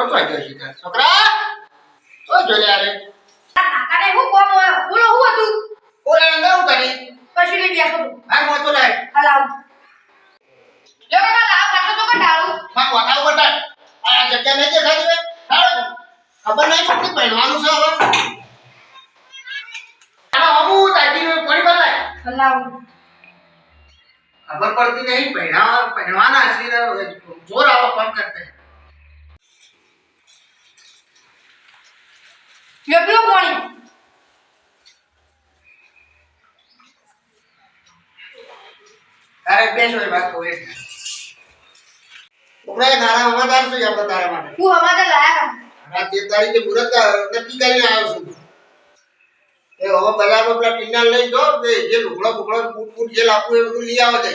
આવી ગયો છે છોકરા તો જોડે આરે કાકાને હું કોમ બોલો હું હતું? ઓલા અંદર હું કરી કશું નહીં બેસો તું આ મોતો લાય. હલાવ જો કાકા લાવ કાટો તો કટાળું. માં વાતા ઉપર આ જગ્યા નહીં દેખાતી હોય? ટાળો. ખબર નહીં પડતી પહેરવાનું છે હવે. આનો અમુ તાકી પડી બદલાય. હલાવ ખબર પડતી નહીં પહેરવા પહેરવાના છે જોર આવો ફોન કરતે. લ્યો પીવો પાણી. તારે બેસો એ વાત છોકરા એ તારા શું છે આપણે તારા માટે. હું હમારે લાયા આ તે તારીખે મુરત નક્કી કરીને આવ્યો છું. એ હવે બજારમાં પેલા ટીના લઈ જો જે લુગડો બુગડો બૂટ બૂટ જે લાવવું એ બધું લઈ આવે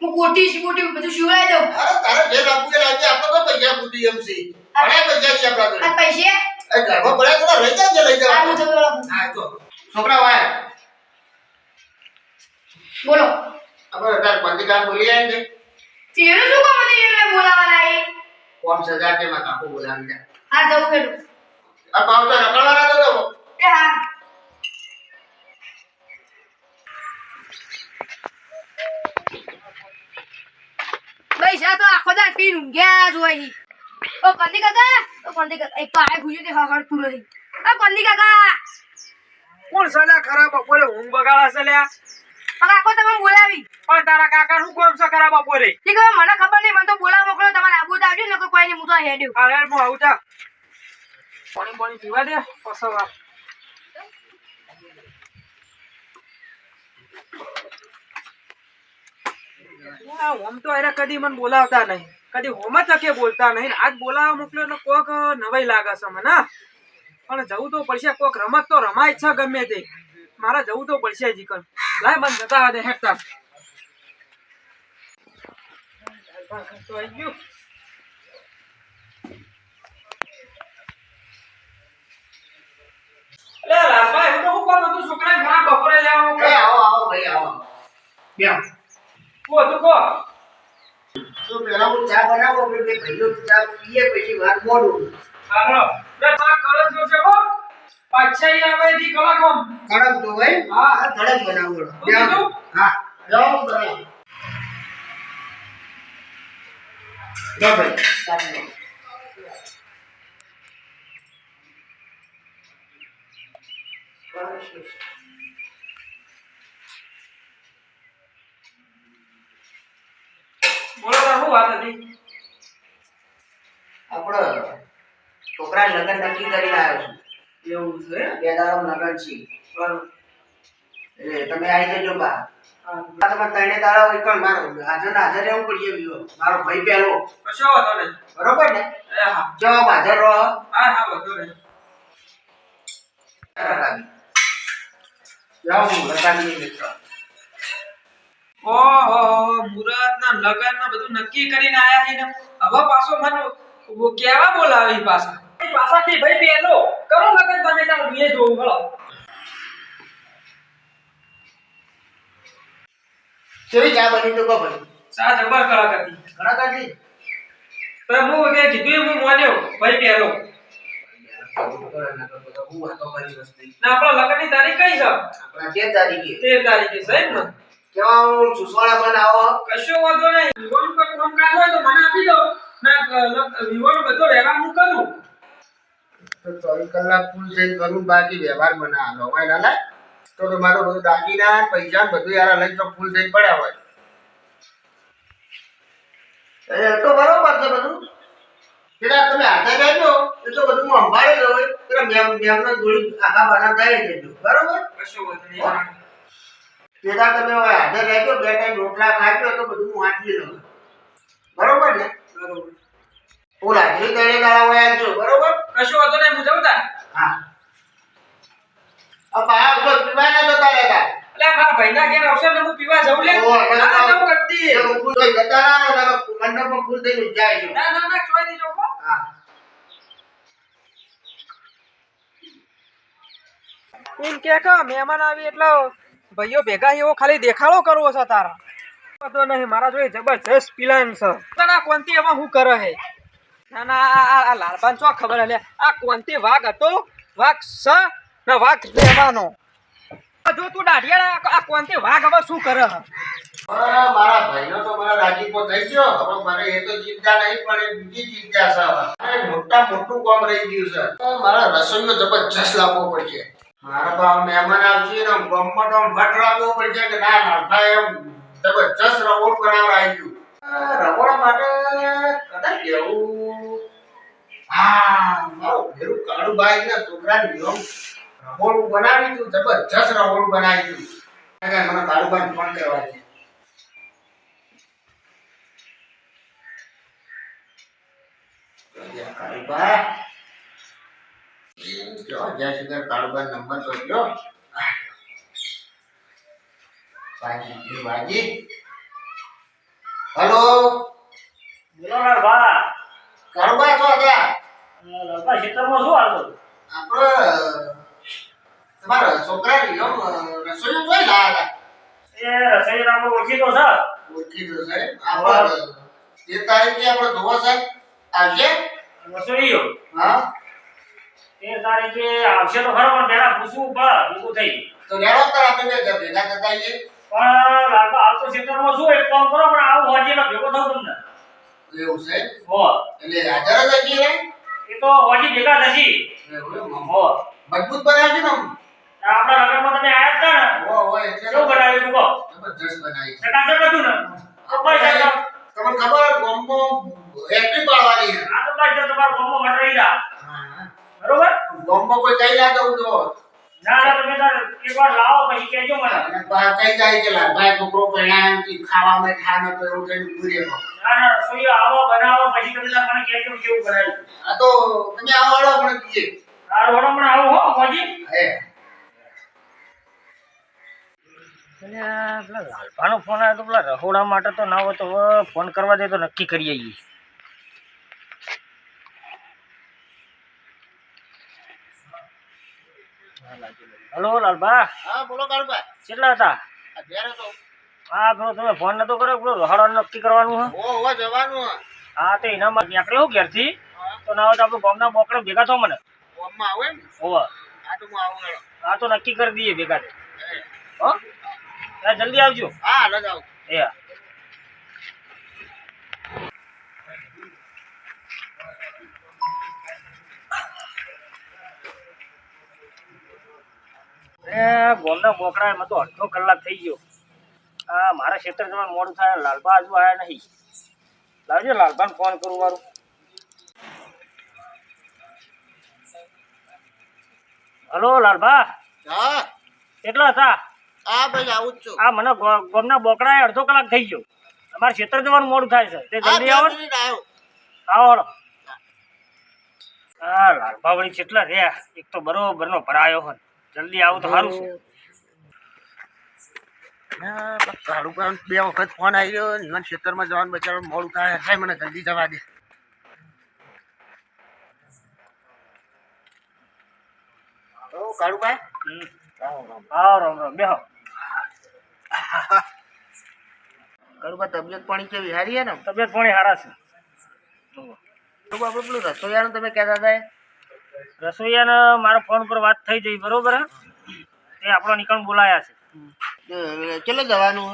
હું કોટી સ્કૂટી બધું સિવડાવી દઉં. અરે તારે જે લાવવું એ લાવજે આપણે તો પૈસા બુદ્ધિ એમ છે ઘણા પૈસા છે આપણા આ પૈસે? એ પડ્યા તો લઈ જાજે લઈ આ હું વાળો હા તો છોકરા વાય બોલો. આપણે તાર પંડિકા બોલી છે એનું શું કામ હતું એને બોલાવાના એ કોમ સજા કે માં કાકો બોલાવી દે. હા જવું પેલું. આ પાવ તો તો. એ હા. પૈસા તો આખો દાડ પીને ઊંઘ્યા જ હોય. ઓ કંદી કાકા ઓ કંદી કાકા એક પાય ખુલ્યું તે હહડતું નથી ઓ કંદી કાકા. કોણ સલા ખરાબ બપોરે? ઊંઘ બગાડા સલ્યા પણ આખો તમે બોલાવી. પણ તારા કાકા નું કોમ છે ખરા બપોરે? ઠીક હવે મને ખબર નહીં મને તો બોલાવા મોકલો તમારે આબુ તો આવજો ને કોઈ નહીં હું તો હેડ્યું. અરે હું આવું તા પાણી પાણી પીવા દે ના, ઓમ તો એને કદી મને બોલાવતા નહીં. કદી હોમ તકે બોલતા, નહીં આજ બોલાવવા મોકલ્યો એટલે કોક નવાઈ લાગે છે મને. પણ જવું તો પડશે, કોક રમત તો રમાય છે ગમે તે. મારા જવું તો પડશે જીકન લાય મને જતા દે હેઠતા. તો આવી ગયું લે લાલભાઈ હું તો હું કોણ હતું છોકરાને ઘણા બપોરે લેવા એ મોકલ્યો. આવો આવો ભાઈ આવો બેહો હું હતું કો તો પેલા હું ચા આપણે ચા પીએ પછી વાર મોડું સારો ચા કલર જો છે હો? પાછાઈ આવે દી કલા કોમ કડક તો ભાઈ હા. કડક બનાવો? હા. જાઓ બનાવો. જાઓ ભાઈ. બોલો તાર શું વાત હતી આપણે છોકરા લગ્ન નક્કી કરીને આવ્યો છું. એવું છે બે દાડો લગ્ન છે. એટલે તમે આવી જજો બા. તમે ત્રણે દાડા હોય પણ મારો. હાજર ને હાજર રહેવું પડીએ બીજો. મારો ભાઈ પહેલો. કશો વાંધો નહીં બરોબર ને? જવાબ હાજર રહો. હા હા વાંધો નહીં જાઓ હું લગાડી મિત્રો. ઓહો મુરત ના લગન ના બધું નક્કી કરીને આયા છે ને. હવે પાછો મને કેવા બોલાવી પાછા? પાછા થી ભાઈ પેલો કરો લગન તમે તાર બીએ જોવું હળો. કેવી ચા બની તો કહો ભાઈ? સા જબર કડક હતી ઘણા કાઢી તો હું કે કીધું હું માન્યો ભાઈ વસ્તી ના આપણા લગનની તારીખ કઈ છે? આપણા તેર તારીખે. તેર તારીખે સાહેબ ને? કેવા સુસવાળા બનાવો? કશો વાંધો નહીં. વિવોનું કામ હોય તો મને આપી દો. ના બધો રહેવા હું કરું. તો ચોવીસ કલાક ફૂલ થઈને કરું બાકી વ્યવહાર બનાવવાનો હોય ના તો તમારો બધું દાગીના પૈસા બધું યાર લઈને તો ફૂલ થઈને પડ્યા હોય. એ તો બરોબર છે બધું. પેલા તમે હાથે જાજો એ તો બધું હું સંભાળી લઉં હોય પેલા મેમ મેમને જોડી આખા બાના થઈ જજો બરોબર? કશું વાંધો નહીં પેલા તમે હવે હાજર રહેજો બે ટાઈમ રોટલા ખાજો તો બધું હું વાંચી લઉં. બરોબર ને? બરોબર. હું હાજરી દળે ગાળા હોય આવજો બરોબર? કશું વાંધો નહીં હું જાઉં તાર. હા. આ પાયા ઉપર પીવા ના જતા રહેતા. એટલે મારા ભાઈના ઘેર આવશે ને હું પીવા જઉં લે. ના જવું કરતી. હું થઈ જતા ના રહો, તમે મંડપમાં ફૂલ થઈને જાય છો ના ના ના કોઈ દીજો હો. હા. એમ કે કે મહેમાન આવી એટલે ભાઈઓ ભેગા એવો ખાલી દેખાડો કરવો છે તારા. તો નહીં મારા જોઈ જબરજસ્ત પ્લાન છે. તના કોનથી એમાં હું કરે હે ના ના, આ- લાલબાન ચો ખબર હલે આ કોણથી વાઘ હતો? ને જો તું દાઢિયાળા આ કોણથી વાઘ હવે શું કરે મારા ભાઈનો તો મને રાજીપો થઈ ગયો. હવે મને એ તો ચિંતા નહીં પણ બીજી ચિંતા છે મારે મોટા મોટું કામ રહી ગયું છે. મારે રસોઈનો જબરજસ્ત લાવવો પડશે. મારે તો મહેમાન આવશે ને ગામમાં તો ભટ્ટ રાખવો પડશે કે ના લાલભાઈ એમ જબરજસ્ત બનાવવા આવી ગયું આ માટે કદાચ એવું હા, મારો ભેરું કાળુભાઈ ના છોકરાને નિયમ રવોડું બનાવી દીધું, જબરજસ્ત રવોડું બનાવી દીધું. મને કાળુબાઈ ફોન કરવા છે. જો નંબર તો લ્યો વાજી વાજી. હલો? બોલો ને બા કાળુભા છો ત્યાં? લગભગ ખેતરમાં શું હાલ આપણે તમારા છોકરા રસોઈ જોઈ લાયા હતા. એ રસોઈ આપણે ઓળખીતો છે. ઓળખી દો સાહેબ આપણે એ તારીખે આપણે જોવા સાહેબ આવશે? રસોઈયો? હા? એ તારીખે આવશે તો ખરો પણ પહેલા પૂછવું પડે ભેગું થઈ તો લેવો આપણે બે ભેગા થતા આવીએ. પણ ખેતરમાં શું એક કામ કરો પણ આવું હોજે ભેગો થવું તમને. એવું છે? હો એટલે હાજર જ હજી એ તો હોજી ભેગા થશી. હો મજબૂત બનાવજો ને. આપણા લગ્નમાં તમે આયા હતા ને. હો હો એટલે કેવું બનાવ્યું તું કહો? જબરજસ્ત બનાવી. ચકાચક હતું ને? તો ભાઈ સાહેબ તમને ખબર પાડવાની આ તો સાહેબ તમારા વટરાઈ રહ્યા હા. બરોબર? ગોમો કોઈ કઈ ના જો ના ના તમે તાર એકવાર લાવો પછી કહેજો મને. અને કઈ જાય કે લાલભાઈ છોકરો પહેણાય એમ કે ખાવામાં ઠાને તો એવું થઈને ઊભું રહેવાનું. ના ના રસોઈ આવો બનાવો પછી તમે તાર મને કહેજો કેવું બનાવ્યું. આ તો તમે આવો હાલો આપણે કહીએ આ રોડો પણ આવું હો મોજી. હે. લાલભાનો ફોન આવ્યો તો પેલા રહોડા માટે તો ના હોય તો ફોન કરવા દે તો નક્કી કરીએ ઈ. હલો લાલભા. હા બોલો કાળુભાઈ કેટલા હતા? અત્યારે તો હા બ્રો તમે ફોન નતો કર્યો બ્રો રહોડા નક્કી કરવાનું હે? હો જવાનું હા તો એનામાં નીકળ્યો હું ઘેરથી. તો ના હોય તો આપણે ગામના બોકડે ભેગા થો મને. ગામમાં આવે ને? હોવે. હા તો હું આવું. હા તો નક્કી કરી દઈએ ભેગા હા, જલ્દી આવજો. હા હાલો જ આવું એ. ગોમના બોકડા એમાં તો અડધો કલાક થઈ ગયો. આ મારા ક્ષેત્ર જવાનું મોડું થાય લાલબા હજુ આવ્યા નહીં. લાવજો લાલબાને ફોન કરું મારું. હલો લાલબા હા. કેટલા હતા? હા ભાઈ આવું જ છું. આ મને ગોમના બોકડા અડધો કલાક થઈ ગયો. અમારે ક્ષેત્ર જવાનું મોડું થાય છે. તે જલ્દી આવો આવો. હલો હા લાલબા વળી કેટલા રહ્યા? એક તો બરોબર નો ભરાયો હોય જલ્દી આવું તો સારું છે. બે વખત ફોન આવ્યો મને ખેતરમાં જવાનું બચારો મોડું થાય થાય મને જલ્દી જવા દે. કાળુભાઈ. આવો રામ રામ. બેહો. કાળુભાઈ તબિયત પાણી કેવી? હારી ને? તબિયત પાણી હારા છે. આપણે પેલું રસોઈયાનું તમે કહેતા હતા એ? રસોઈયાને મારા ફોન પર વાત થઈ જઈ બરોબર હે? તે આપણો નિકણ બોલાયા છે. કેટલે જવાનું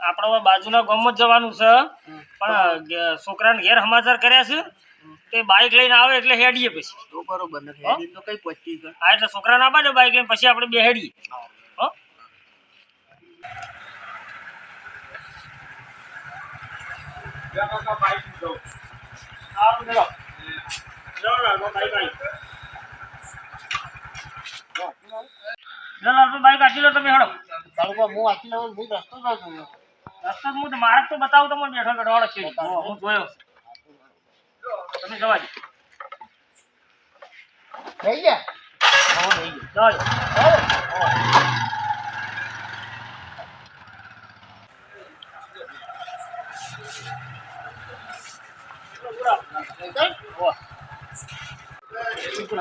આપણો બાજુના ગામમાં જ જવાનું છે. પણ છોકરાને ઘેર સમાચાર કર્યા છે. તે બાઇક લઈને આવે એટલે હેડીએ પછી. તો બરોબર નથી હા? હેડી તો કઈ પચી ગયો. હા એટલે છોકરાને આપા દે બાઇક લઈને પછી આપણે બે હેડીએ હો સારું ચલો ચલો લાલબા બાઈક આવી ચલો લાલબા બાઈક આચી લો તમે હેડો કાળુભાઈ હું આટલે હું રસ્તો જ છું રસ્તો હું તો મારે જ તો બતાવું તમને બેઠો બેઠો વાળો છે હું જોયો. તમે જવા દો થઈ ગયા હા થઈ ગયું ચાલો ચાલો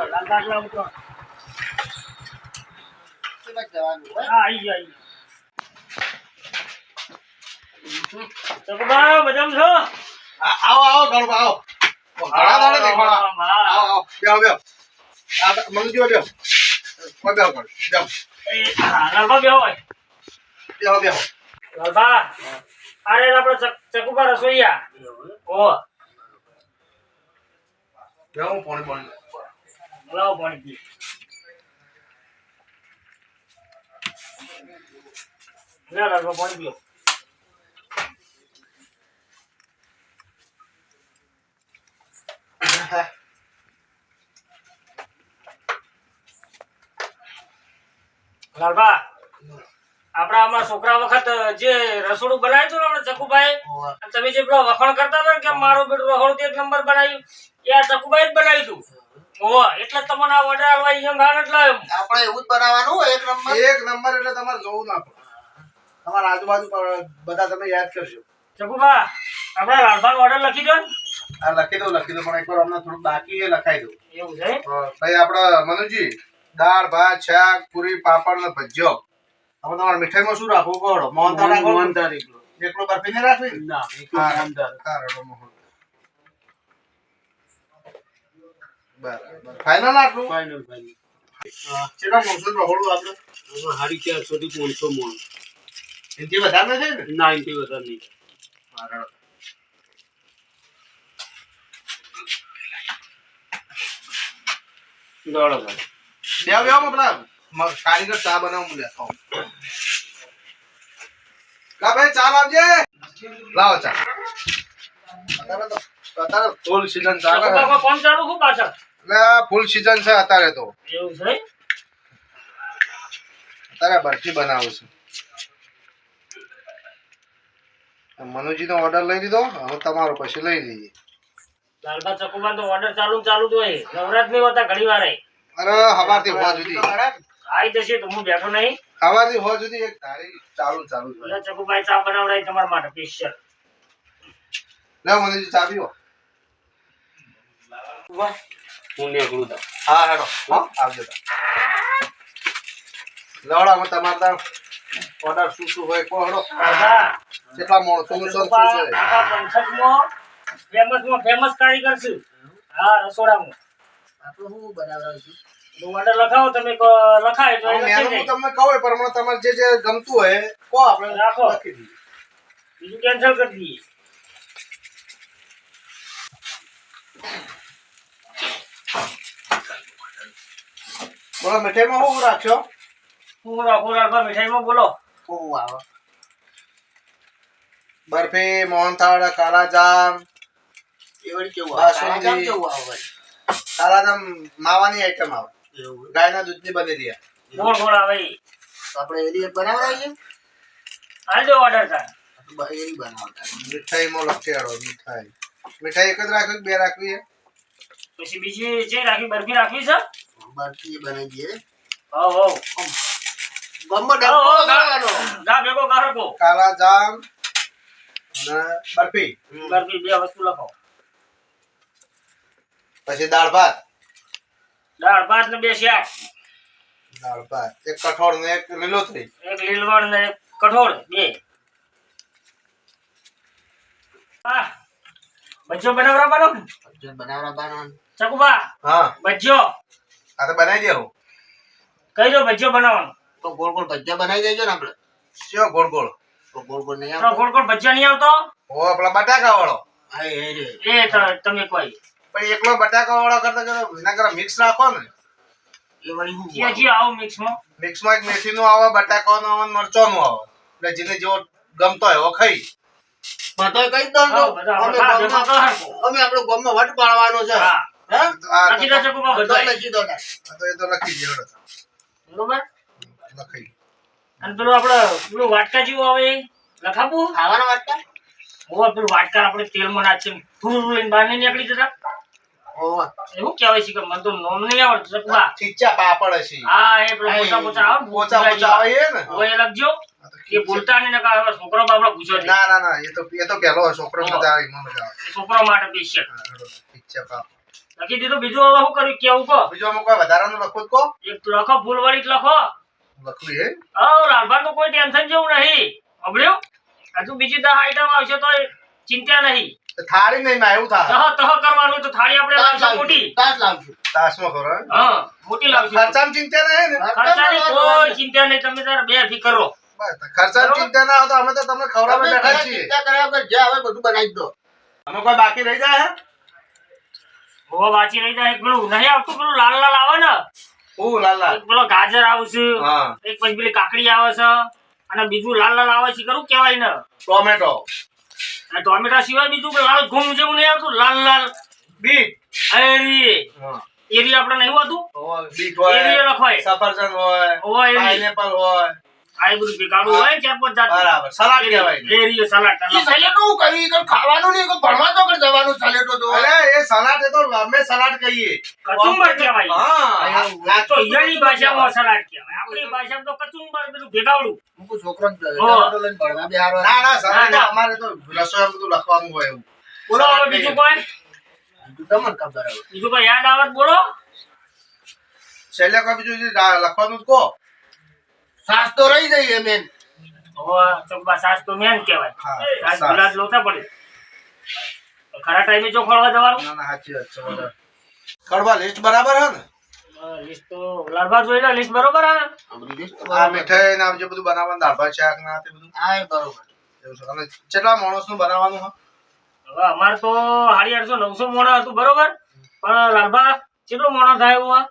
લાલ દાખલા કેટલે જવાનું હોય હા આવી ગયો આવી ગયો. છો? આવો આવો કાળુભાઈ આવો. ઘણા દાડે દેખાડા હા. આવો આવો બેહો બેહો. આ મંગજો બેહો. કોઈ બેહો કોઈ બેહો. એ, હા, લાલબા બેહો. બેહો બેહો. આ રહ્યા આપણા ચક- ચકુભા રસોઈયા. ઓહો, બેહો હું પાણી પાણી. લાવો પાણી પીએ. લે લાલબા, પાણી પીઓ. લાલબા આપડા આમાં છોકરા વખત જે રસોડું બનાવ્યું હતું ને આપણે ચકુભાઈ અને તમે જે પેલો વખાણ કરતા હતા ને કે મારું બેટું રસોડું એક નંબર બનાવ્યું એ આ ચકુભાઈ જ બનાવ્યું હતું. એટલે જ તમને આ ઓર્ડર આવવા એમ ભાગ જ લાવ્યો આપણે એવું જ બનાવવાનું એક નંબર એક નંબર એટલે તમારે જોવું ના પડે. તમારા આજુબાજુ બધા તમે યાદ કરશો ચકુભા આપણે લાલભાનો ઓર્ડર લખી દો હા લખી દો લખી દો પણ એકવાર અમને થોડું બાકી એ લખાઈ દો એવું છે? ભાઈ આપણે મનુજી દાળ ભાત શાક પૂરી પાપડ ને ભજીયો. હવે તમારે મીઠાઈમાં શું રાખવું? કહો મોહનથાળ રાખવો? એકલો બરફી ને રાખવી ના ફાઈનલ આટલું? કેટલા મોસમ રહોડું આપણે એનથી વધારે નથી ને? બરાબર. બેહો બેહો પેલા મ- કારીગર ચા બનાવું લેતો આવું. ભાઈ ચા લાવજે. લાવો ચા. અત્યારે ફૂલ સીઝન ચાલે છે. કોણ ચાલુ ખૂબ પાછળ? એટલે ફૂલ સીઝન છે અત્યારે તો. એવું છે? અત્યારે બરફી બનાવું છું. મનુજી નો ઓર્ડર લઈ લીધો? હવે તમારો પછી લઈ લઈએ. લાલભા ચકુભા તો ઓર્ડર ચાલુ ચાલુ જ હોય. નવરાત નહીં હોતા ઘણી વાર. અરે હવારથી હોવા સુધી આવી જશે તો હું બેઠો નહીં. હવારથી હોવા સુધી એક ધારી ચાલુ ને ચાલુ જ હોય. એટલે ચા બનાવડાવી તમારા માટે સ્પેશિયલ લે મનુજી ચા પીવો હા હેડો. હો આવજો તા. લવડો અમે તમારે ઓર્ડર શું શું હોય કહો હેડો. દાદા કેટલા માણસો નું શું શું છે? આખા પંથકમાં ફેમસમાં ફેમસ કારીગર છું. હા રસોડામાં. તો ઓર્ડર લખાવો તમે લખાય તો એ હવે લખી મેનુ હું દઈ. તમને કહું એ પ્રમાણે તમારે જે જે ગમતું હોય કહો આપણે રાખો. લખી દઈએ. બીજું કેન્સલ કરી દઈએ. બોલો મીઠાઈમાં શું રાખશો? હું રાખું લાલભા મીઠાઈમાં બોલો. બરફી મોહનથાળ કાલાજામ. કાલાજામ માવાની આઈટમ આવે. ગાયના દૂધની બની આ. ગોળ ગોળ આવે આપણે એક બનાવડાવીએ આલજો ઓર્ડર થાય. બનાવતા. મીઠાઈમાં લખી મીઠાઈ. મીઠાઈ એક જ રાખવી બે રાખવી પછી બીજી જે રાખી બરફી રાખવી છે? બરફી બનાવી દઈએ. હો હો ગમો હો, હો, બનાવવાનો. ગા ભેગો ગારકો કાલાજામ અને બરફી. બરફી બે વસ્તુ લખો. પછી દાળ ભાત. દાળ ભાત ને બે શાક. દાળ ભાત. એક કઠોળ ને એક લીલોતરી એક લીલવણ ને એક કઠોળ બે. હા. બચ્ચો બનાવરા બાનો જો બનાવરા બનાવવાનું. ચકુબા હા. બચ્ચો આ તો બનાવી દેવું કઈ દો બચ્ચો બનાવવાનો. તો ગોળ ગોળ ભજીયા બનાવી દેજો ને આપણે. શું ગોળ ગોળ? ગોળ ગોળ નહીં આવતો ગોળ ગોળ ભજીયા નહીં આવતો? ઓ પેલા બટાકા વાળો એ રે. એ ત- તમે કોઈ. પણ એકલો બટાકા વાળો કરતા મિક્સ રાખો ને. એ વળી જે જે આવો મિક્સમાં મિક્સમાં એક મેથીનું આવે બટાકાનું આવે મરચાંનું આવે. એટલે જેને જેવો ગમતો હોય એવો ખાઈ. બધો કહી દો અમે અમે આપણો ગામમાં વટ પાડવાનો છે. હા. લખી દો ચકુબા લખી દો તો એ તો લખી દે હેડો. બરોબર? લખી. અને પેલું આપડે પેલું વાટકા જેવું આવે એ? લખાવું? ખાવાના વાટકા? હોવા પેલું વાટકા આપણે તેલમાં નાખીને ફૂલ લઈને બહાર નહીં નીકળી જતા? એવું કહેવાય છે કે મને તો નોમ નહીં આવડતું ચકુબા ચીચા પાપડ હશે. હા એ પોચા પોચા આવે પોચા પોચા આવે ને? હોય લખજો. એ બોલતા નહીં નકા છોકરો બાપડો પૂછો ના ના ના એ તો એ તો છોકરો મજા આવે મજા આવે. છોકરો માટે પાપડ. લખી દીધું બીજું હવે શું કર્યું? કેવું કહો? બીજું અમુક વધારાનું લખો જ કહો. એક લખો ફૂલવાળી વળી લખો. લખવું હે? હા લાલભાન કોઈ ટેન્શન જેવું નહીં. અબળ્યો હજુ બીજી દહ આઈટમ આવશે તો ચિંતા નહીં. થાળી નહીં માં એવું થાય. તહ તહ કરવાનું તો થાળી આપણે લાવશું મોટી. તાસ લાવશું. તાસમાં કરો હા? મોટી લાવશું. ખર્ચામાં ચિંતા નહીં ને? ખર્ચાની કોઈ ચિંતા નહીં તમે તાર બે ફી કરો બસ, ખર્ચાની ચિંતા ના હોય તો અમે તો તમને ખવડાવવા તમે બેઠા છીએ. ચિંતા કર્યા વગર જે આવે બધું બનાવી દો. અમે કોઈ બાકી રહી જાય હે? હો વાંચી રહી જાય એક પેલું નહીં આવતું પેલું લાલ લાલ આવે ને? હું લાલા એક પેલો ગાજર આવશે હા. એક પછી પેલી કાકડી આવે છે. અને બીજું લાલ લાલ આવે છે કરું કેવાય ને. ટોમેટો. આ ટોમેટા સિવાય બીજું કે લાલ ઘૂમ જેવું નહીં આવતું. લાલ લાલ. બીટ. એરી હા. એરી આપણે નહીં હોતું? હોય, એરી લખાય સફરજન હોય હોય પાઇનેપલ હોય. આ બધું ભેગાડું હોય જાત બરાબર સલાડ કહેવાય. સલાડ હું ઈ ખાવાનું નહીં ભણવા તો કઈ જવાનું સલેટો તો અરે એ સલાડ એ તો અમે સલાડ કહીએ. કચુંબર કહેવાય. હા આ તો અહીંયાની ભાષામાં સલાડ કહેવાય. આપણી ભાષામાં તો કચુંબર મૂકું છોકરાને લઈને ભણવા. ના ના સલાડ. અમારે તો રસોઈ બધું લખવાનું હોય એવું. બોલો બીજું. કોઈ? તમને ખબર બીજું કોઈ યાદ આવે બોલો. છેલ્લે કોઈ બીજું લખવાનું જ કહો. સાસ તો રહી જઈએ મેન હવે ચકબા સાસ તો મેન કહેવાય. સાસ. ગુલાબ લોતા પડે. ખરા ટાઈમે જો ખોળવા જવાનું? ના ના સાચી વાત છે બરાબર. કડવા લિસ્ટ બરાબર હે ને? લિસ્ટ તો લાલબા જોઈ લો લિસ્ટ બરોબર હા આ મીઠાઈ ને જે બધું બનાવવાનું દાળભાત શાક ના તે બધું? હા, બરોબર. એવું છે. કેટલા માણસનું બનાવવાનું હે? હવે અમારે તો સાડી આઠસો નવસો મોણા હતું બરોબર? પણ લાલભા કેટલો મોણો થાય એવું?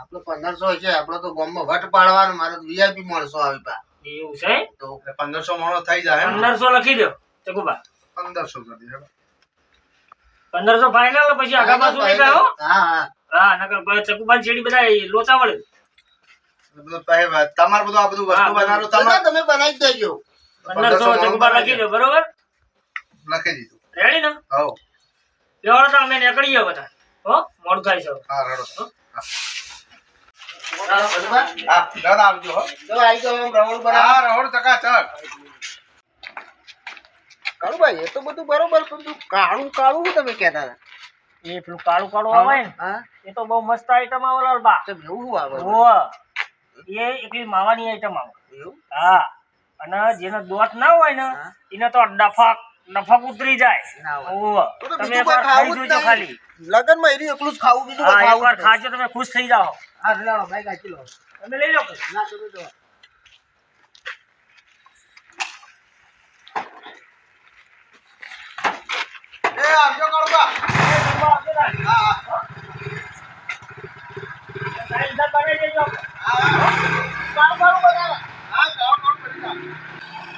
આપણો પંદરસો છે આપણો તો ગામમાં વટ પાડવાનો મારે વીઆઈપી માણસો આવી પા. એવું છે તો પંદરસો માણસ થઈ જાય પંદરસો લખી દો ચકુબા પંદરસો કરી દે પંદરસો ફાઈનલ પછી આગા પાછું નહીં થાય હા. હા હા. નકર ચકુબાન છેડી બધા લોચા વળે. તમારે બધું આ બધું હા, વસ્તુ બનાવો તમે તમે બનાવી દેજો. પંદરસો ચકુબા લખી દો બરોબર? લખી દીધું. રેડી ને? હવ. લેવાનો તો અમે નીકળીએ બધા. હો મોડું થાય છે હા રડો. બરોબર? હા રડ આવજો હો. તો આવી જાઓ આમ રવણ બનાવો. હા રહોડ ચકાચક કાળુભાઈ, એ તો બધું બરોબર પણ તું કાળું કાળું તમે કહેતા હતા? એ પેલું કાળું કાળું આવે ને એ તો બહુ મસ્ત આઈટમ આવે લાલબા. તો એવું શું આવે? એ એકલી માવાની આઈટમ આવે. હા. અને જેનો દોટ ના હોય ને એને તો ડફક ડફક ઉતરી જાય તમે એકવાર ખાવું ખાઈ જોજો. ખાલી લગનમાં એરી એકલું જ ખાવું બીજું કોઈ ખાવું એકવાર ખાજો તમે ખુશ થઈ જાઓ હા લાવો ભાઈ કાચી લો તમે લઈ લો ના તમે જો એ આવજો કડવા હું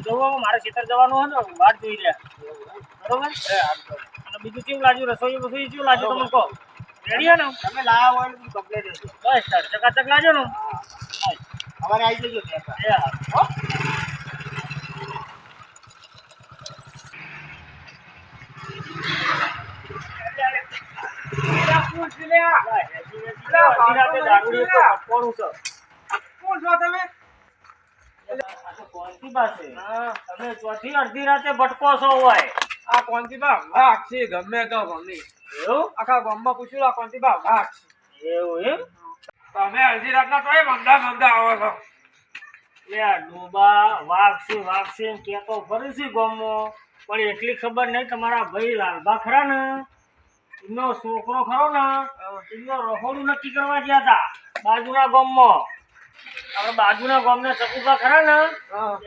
જોઉં મારે ખેતર જવાનું હોય ને વાત જોઈ લે. બરોબર? અને બીજું કેવું લાગ્યું? રસોઈ બસોઈ કેવું લાગ્યું તમને કહો? રેડી ને? તમે લાયા હોય ને કમ્પ્લેટ બસ સર ચકાચક લાજો ને. અમારે આવી જજો હા. હો? અડધી રાતે દારૂડિયો તો પકવાનું છે. કોણ છો તમે આ તો પાસે? તમે ચોથી અડધી રાતે ભટકો છો હોય. આ કોંતીબા વાઘ છે ગમે તો મમ્મી એવું? આખા ગામમાં પૂછ્યું આ કોંતીબા વાઘ છે. એવું એમ? તમે અડધી રાતના તોય મંદા મંદા આવો છો. યાર આ ડોબા વાઘ છે વાઘ છે એમ તો ફરી છે ગામમાં પણ એટલી ખબર નહીં તમારા ભાઈ લાલબા ખરા ને? એમનો છોકરો ખરો ને? એમનો રહોડું નક્કી કરવા ગયા હતા બાજુના ગામમાં. આપણે બાજુના ગામના ચકુભા ખરા ને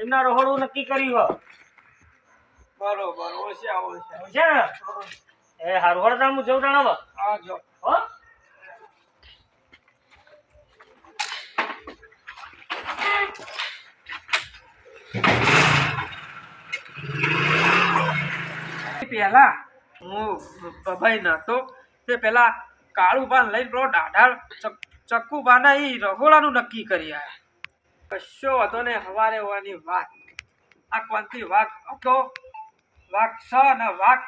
એમના રહોડું નક્કી કર્યું બરોબર ઓછે ઓછા. ઓછે એ હારું હળતા હું જઉં જાણો આ જો. હો? પેલા હું ભાઈ નતો તે પેલા કાળું પાન લઈને પેલો દાઢાળ ચક્કુ એ ઈ રહોડાનું નક્કી કરી આયા. કશો હતો ને હવારે હોવાની વાત. આ કોનથી વાઘ? હતો વાઘ સ ને વાઘ.